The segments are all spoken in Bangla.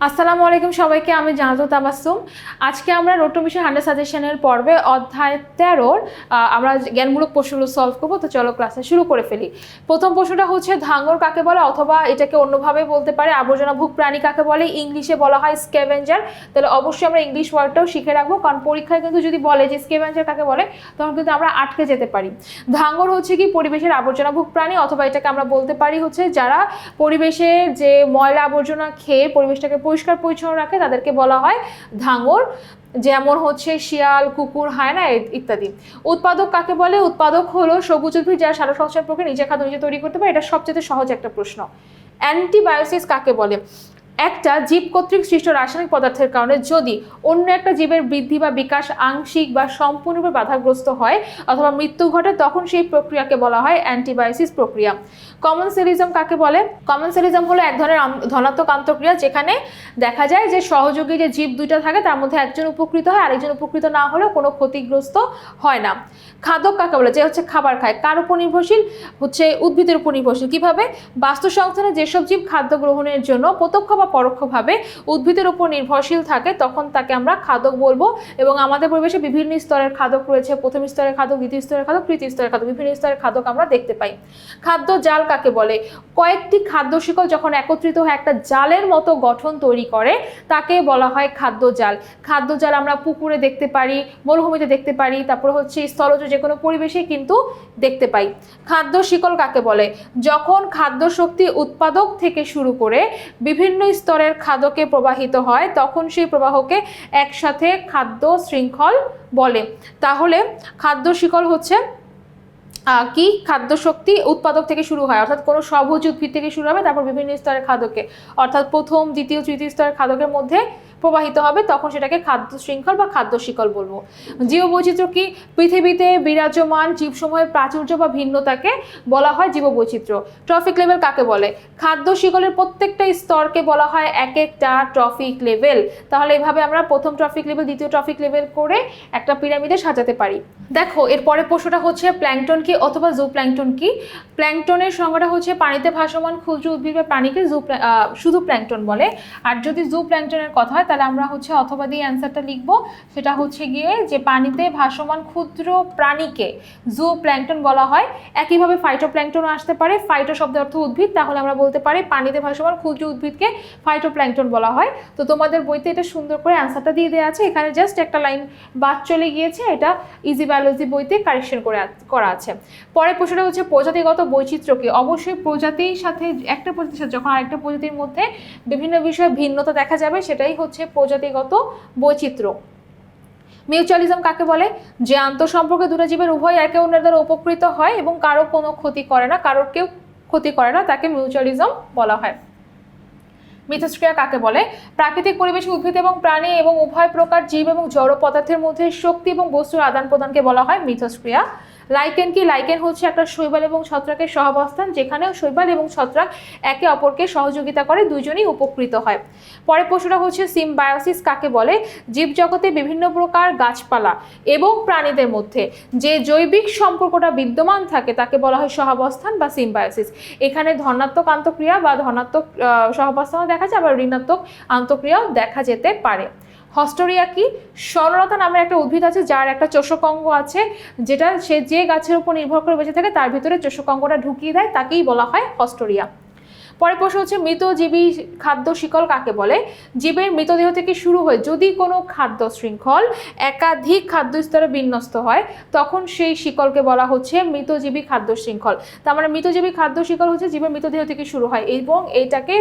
আসসালামু আলাইকুম সবাইকে আমি জানাতো তাবাসুম আজকে আমরা রোটোমিশন হান্ড্রেড সাজেশনের পর্বে অধ্যায় তেরোর আমরা জ্ঞানমূলক প্রশ্নগুলো সলভ করব। তো চলো ক্লাসে শুরু করে ফেলি। প্রথম প্রশ্নটা হচ্ছে, ধাঙ্গর কাকে বলে? অথবা এটাকে অন্যভাবে বলতে পারে, আবর্জনা আবর্জনাভুক প্রাণী কাকে বলে? ইংলিশে বলা হয় স্কেভেঞ্জার তাহলে অবশ্যই আমরা ইংলিশ ওয়ার্ডটাও শিখে রাখব, কারণ পরীক্ষায় কিন্তু যদি বলে যে স্কেভেঞ্জার কাকে বলে, তখন কিন্তু আমরা আটকে যেতে পারি। ধাঙ্গর হচ্ছে কি? পরিবেশের আবর্জনা আবর্জনাভুক প্রাণী, অথবা এটাকে আমরা বলতে পারি হচ্ছে, যারা পরিবেশের যে ময়লা আবর্জনা খেয়ে পরিবেশটাকে পরিষ্কার পরিচ্ছন্ন রাখে, তাদেরকে বলা হয় ধাঙ্গর। যেমন হচ্ছে শিয়াল, কুকুর, হায়না ইত্যাদি। উৎপাদক কাকে বলে? উৎপাদক হলো সবুজ উদ্ভিদ যারা সারা সংসার প্রক্রিয়া নিজের খাদ্য নিজে তৈরি করতে পারে। এটা সবচেয়ে সহজ একটা প্রশ্ন। অ্যান্টিবায়োসিস কাকে বলে? একটা জীব কর্তৃক সৃষ্ট রাসায়নিক পদার্থের কারণে যদি অন্য একটা জীবের বৃদ্ধি বা বিকাশ আংশিক বা সম্পূর্ণরূপে বাধাগ্রস্ত হয় অথবা মৃত্যু ঘটে, তখন সেই প্রক্রিয়াকে বলা হয় অ্যান্টিবায়োসিস প্রক্রিয়া। কমন সেলিজম কাকে বলে? কমন সেলিজম হলো এক ধরনের ধনাত্মক আন্তঃক্রিয়া যেখানে দেখা যায় যে সহযোগী যে জীব দুইটা থাকে, তার মধ্যে একজন উপকৃত হয়, আরেকজন উপকৃত না হলেও কোনো ক্ষতিগ্রস্ত হয় না। খাদক কাকে বলে? যে হচ্ছে খাবার খায়। কার উপর নির্ভরশীল? হচ্ছে উদ্ভিদের উপর নির্ভরশীল। কীভাবে? বাস্তু সংস্থানে যেসব জীব খাদ্য গ্রহণের জন্য প্রত্যক্ষ বা পরোক্ষভাবে উদ্ভিদের উপর নির্ভরশীল থাকে, তখন তাকে আমরা খাদক বলব। এবং আমাদের পরিবেশে বিভিন্ন স্তরের খাদক রয়েছে, প্রথম স্তরের খাদক, দ্বিতীয় স্তরের খাদক, তৃতীয় স্তরের খাদক, বিভিন্ন স্তরের খাদক আমরা দেখতে পাই। খাদ্য জাল কাকে বলে? কয়েকটি খাদ্য শিকল যখন একত্রিত হয়ে একটা জালের মতো গঠন তৈরি করে, তাকে বলা হয় খাদ্য জাল। খাদ্য জাল আমরা পুকুরে দেখতে পারি, মরুভূমিতে দেখতে পারি, তারপর হচ্ছে স্থলজ যে কোনো পরিবেশে কিন্তু দেখতে পাই। খাদ্য শিকল কাকে বলে? যখন খাদ্য শক্তি উৎপাদক থেকে শুরু করে বিভিন্ন স্তরের খাদ্যকে প্রবাহিত হয়, তখন সেই প্রবাহকে একসাথে খাদ্য শৃঙ্খল বলে। তাহলে খাদ্য শিকল হচ্ছে কি? খাদ্য শক্তি উৎপাদক থেকে শুরু হয়, অর্থাৎ কোনো সবুজ উদ্ভিদ থেকে শুরু হবে, তারপর বিভিন্ন স্তরের খাদকে। অর্থাৎ প্রথম, দ্বিতীয়, তৃতীয় স্তরের খাদকের মধ্যে প্রবাহিত হবে, তখন সেটাকে খাদ্য শৃঙ্খল বা খাদ্য শিকল বলব। জীববৈচিত্র্য কি? পৃথিবীতে বিরাজমান জীবসমূহের প্রাচুর্য বা ভিন্নতাকে বলা হয় জীববৈচিত্র্য। ট্রফিক লেভেল কাকে বলে? খাদ্য শিকলের প্রত্যেকটা স্তরকে বলা হয় এক একটা ট্রফিক লেভেল। তাহলে এভাবে আমরা প্রথম ট্রফিক লেভেল, দ্বিতীয় ট্রফিক লেভেল করে একটা পিরামিডে সাজাতে পারি। দেখো এর পরের প্রশ্নটা হচ্ছে প্ল্যাংটন কি অথবা জু প্ল্যাংটন কি? প্ল্যাংটনের সংজ্ঞাটা হচ্ছে পানিতে ভাসমান ক্ষুদ্র উদ্ভিদ বা প্রাণীকে জু শুধু প্ল্যাংটন বলে। আর যদি জু প্ল্যাংটনের কথা হয় তাহলে আমরা হচ্ছে অথবা দিয়ে অ্যান্সারটা লিখব। সেটা হচ্ছে গিয়ে যে পানিতে ভাসমান ক্ষুদ্র প্রাণীকে জু প্ল্যাংটন বলা হয়। একইভাবে ফাইটো প্ল্যাংটনও আসতে পারে। ফাইটো শব্দের অর্থ উদ্ভিদ। তাহলে আমরা বলতে পারি পানিতে ভাসমান ক্ষুদ্র উদ্ভিদকে ফাইটো প্ল্যাংটন বলা হয়। তো তোমাদের বইতে এটা সুন্দর করে অ্যান্সারটা দিয়ে দেওয়া আছে। এখানে জাস্ট একটা লাইন বাদ চলে গিয়েছে। এটা ইজি বায়োলজি বইতে কারেকশন করে করা আছে। পরের প্রশ্নটা হচ্ছে প্রজাতিগত বৈচিত্র্য কি অবশ্যই প্রজাতির সাথে, একটা প্রজাতির সাথে যখন আরেকটা প্রজাতির মধ্যে বিভিন্ন বিষয়ে ভিন্নতা দেখা যাবে, সেটাই হচ্ছে প্রজাতিগত বৈচিত্র্য। মিউচুয়ালিজম কাকে বলে? যে আন্তঃসম্পর্কে দুটো জীবের উভয় একে অন্যের দ্বারা উপকৃত হয় এবং কারও কোনো ক্ষতি করে না, কারোর কেউ ক্ষতি করে না, তাকে মিউচুয়ালিজম বলা হয়। মিথস্ক্রিয়া কাকে বলে? প্রাকৃতিক পরিবেশে উদ্ভিদ এবং প্রাণী এবং উভয় প্রকার জীব এবং জড় পদার্থের মধ্যে শক্তি এবং বস্তুর আদান প্রদানকে বলা হয় মিথস্ক্রিয়া। লাইকেন কি? লাইকেন হচ্ছে একটা শৈবাল এবং ছত্রাকের সহাবস্থান, যেখানেও শৈবাল এবং ছত্রাক একে অপরকে সহযোগিতা করে, দুজনেই উপকৃত হয়। পরের প্রশ্নটা হচ্ছে, সিমবায়োসিস কাকে বলে? জীবজগতে বিভিন্ন প্রকার গাছপালা এবং প্রাণীদের মধ্যে যে জৈবিক সম্পর্কটা বিদ্যমান থাকে, তাকে বলা হয় সহাবস্থান বা সিমবায়োসিস। এখানে ধনাত্মক আন্তঃক্রিয়া বা ধনাত্মক সহাবস্থানও দেখা যায়, আবার ঋণাত্মক আন্তঃক্রিয়াও দেখা যেতে পারে। হস্টোরিয়া কি? সরলতা নামের একটা উদ্ভিদ আছে, যার একটা চোষক অঙ্গ আছে, যেটা সে যে গাছের উপর নির্ভর করে বেঁচে থাকে, তার ভিতরে চোষক অঙ্গটা ঢুকিয়ে দেয়, তাকেই বলা হয় হস্টোরিয়া। পরের প্রশ্ন হচ্ছে, মৃতজীবী খাদ্য শিকল কাকে বলে? জীবের মৃতদেহ থেকে শুরু হয়ে যদি কোনো খাদ্য শৃঙ্খল একাধিক খাদ্য স্তরে বিন্যস্ত হয়, তখন সেই শিকলকে বলা হচ্ছে মৃতজীবী খাদ্য শৃঙ্খল। তার মানে মৃতজীবী খাদ্য শিকল হচ্ছে জীবের মৃতদেহ থেকে শুরু হয় এবং এইটাকে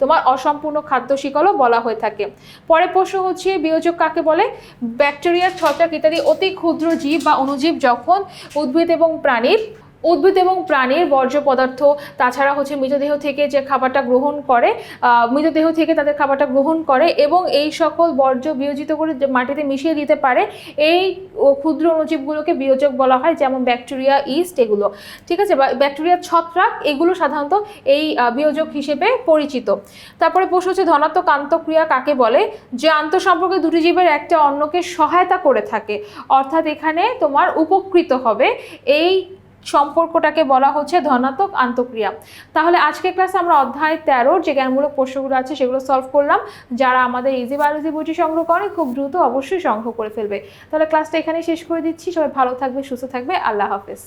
তোমার অসম্পূর্ণ খাদ্য শিকলও বলা হয়ে থাকে। পরের প্রশ্ন হচ্ছে, বিয়োজক কাকে বলে? ব্যাকটেরিয়া, ছত্রাক ইত্যাদি অতি ক্ষুদ্র জীব বা অণুজীব যখন উদ্ভিদ এবং প্রাণীর উদ্ভিদ এবং প্রাণীর বর্জ্য পদার্থ, তাছাড়া হচ্ছে মৃতদেহ থেকে যে খাবারটা গ্রহণ করে মৃতদেহ থেকে তাদের খাবারটা গ্রহণ করে এবং এই সকল বর্জ্য বিয়োজিত করে মাটিতে মিশিয়ে দিতে পারে, এই ক্ষুদ্র অণুজীবগুলোকে বিয়োজক বলা হয়, যেমন ব্যাকটেরিয়া ইস্ট এগুলো। ঠিক আছে? বা ব্যাকটেরিয়ার ছত্রাক এগুলো সাধারণত এই বিয়োজক হিসেবে পরিচিত। তারপরে প্রশ্ন হচ্ছে, ধনাত্মক আন্তঃক্রিয়া কাকে বলে? যে আন্তঃসম্পর্কে দুটি জীবের একটা অন্যকে সহায়তা করে থাকে। অর্থাৎ এখানে তোমার উপকৃত হবে। এই সম্পর্কটাকে বলা হচ্ছে ধনাত্মক আন্তঃক্রিয়া। তাহলে আজকে ক্লাসে আমরা অধ্যায় তেরোর যে জ্ঞানমূলক প্রশ্নগুলো আছে সেগুলো সলভ করলাম। যারা আমাদের ইজি বায়োলজি বইটি সংগ্রহ করে, খুব দ্রুত অবশ্যই সংগ্রহ করে ফেলবে। তাহলে ক্লাসটা এখানেই শেষ করে দিচ্ছি। সবাই ভালো থাকবে সুস্থ থাকবে আল্লাহ হাফেজ।